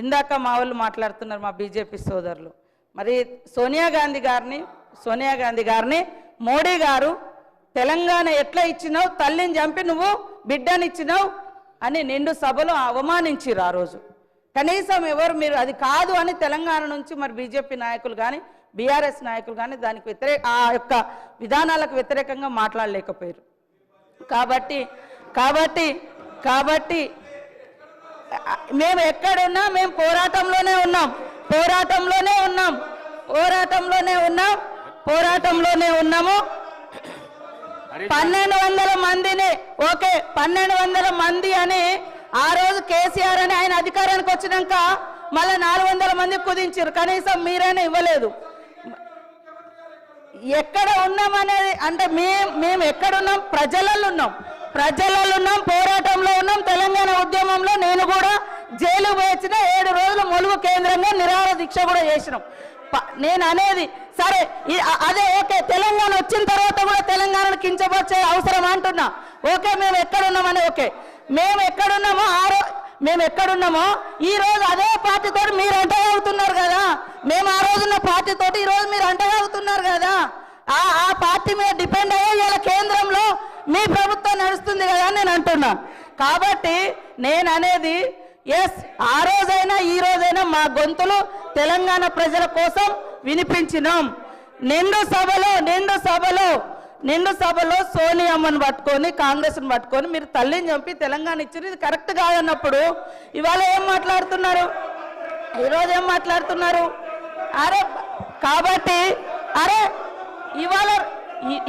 ఇందాక మా వాళ్ళు మాట్లాడుతున్నారు మా బీజేపీ సోదరులు. మరి సోనియా గాంధీ గారిని సోనియా గాంధీ గారిని మోడీ గారు తెలంగాణ ఎట్లా ఇచ్చినావు తల్లిని చంపి నువ్వు బిడ్డనిచ్చినావు అని నిండు సభలో అవమానించిరు ఆ రోజు. కనీసం ఎవరు మీరు అది కాదు అని తెలంగాణ నుంచి మరి బీజేపీ నాయకులు కానీ బీఆర్ఎస్ నాయకులు కానీ దానికి వ్యతిరేక ఆ యొక్క విధానాలకు వ్యతిరేకంగా మాట్లాడలేకపోయారు కాబట్టి కాబట్టి కాబట్టి మేము ఎక్కడున్నా మేము పోరాటంలోనే ఉన్నాం. పోరాటంలోనే ఉన్నాం. పోరాటంలోనే ఉన్నాం. పోరాటంలోనే ఉన్నాము. పన్నెండు వందల మందిని ఓకే పన్నెండు వందల మంది అని ఆ రోజు కేసీఆర్ అని ఆయన అధికారానికి వచ్చినాక మళ్ళీ నాలుగు వందల మంది కుదించారు కనీసం మీరైనా ఇవ్వలేదు. ఎక్కడ ఉన్నామనేది అంటే మేము మేము ఎక్కడున్నాం? ప్రజలలో ఉన్నాం. ప్రజలలో ఉన్నాం పోరాటంలో ఉన్నాం తెలంగాణ ఉద్యమంలో నేను కూడా జైలు పోయించిన ఏడు రోజులు ములుగు కేంద్రంగా నిరాహార దీక్ష కూడా చేసినాం. నేను అనేది సరే అదే ఓకే తెలంగాణ వచ్చిన తర్వాత కూడా తెలంగాణను కించపరిచే అవసరం అంటున్నా. ఓకే మేము ఎక్కడున్నామని ఓకే. మేము ఎక్కడున్నామో ఆ రోజు మేము ఎక్కడున్నామో ఈ రోజు అదే పార్టీతో మీరు అంటగా అవుతున్నారు కదా. మేము ఆ రోజున్న పార్టీతో ఈ రోజు మీరు అంటగా అవుతున్నారు కదా. ఆ ఆ పార్టీ మీద డిపెండ్ మీ ప్రభుత్వం నడుస్తుంది కదా అని నేను అంటున్నా. కాబట్టి నేను అనేది ఎస్ ఆ రోజైనా ఈ రోజైనా మా గొంతులు తెలంగాణ ప్రజల కోసం వినిపించినాం. నిండు సభలో నిండు సభలో నిండు సభలో సోనియమ్మను పట్టుకొని కాంగ్రెస్ని పట్టుకొని మీరు తల్లిని చంపి తెలంగాణ ఇచ్చారు ఇది కరెక్ట్ కాదన్నప్పుడు ఇవాళ ఏం మాట్లాడుతున్నారు? ఈరోజు ఏం మాట్లాడుతున్నారు? అరే కాబట్టి అరే ఇవాళ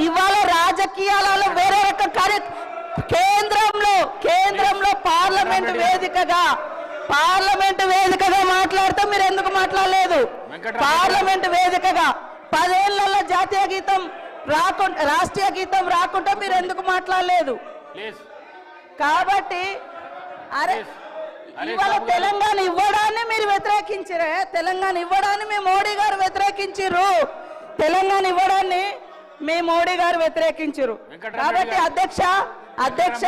ఇవాళ రాజకీయాలలో వేరే రకం కార్య కేంద్రంలో కేంద్రంలో పార్లమెంట్ వేదికగా పార్లమెంట్ వేదికగా మాట్లాడితే మీరు ఎందుకు మాట్లాడలేదు? పార్లమెంట్ వేదికగా. పదేళ్ళలో జాతీయ గీతం రాకుండా రాష్ట్రీయ గీతం రాకుండా మీరు ఎందుకు మాట్లాడలేదు? కాబట్టి అరే ఇవాళ. తెలంగాణ ఇవ్వడాన్ని మీరు వ్యతిరేకించరే తెలంగాణ ఇవ్వడాన్ని మీ మోడీ గారు వ్యతిరేకించారు తెలంగాణ ఇవ్వడాన్ని మీ మోడీ గారు వ్యతిరేకించారు. కాబట్టి గారు. అధ్యక్ష అధ్యక్ష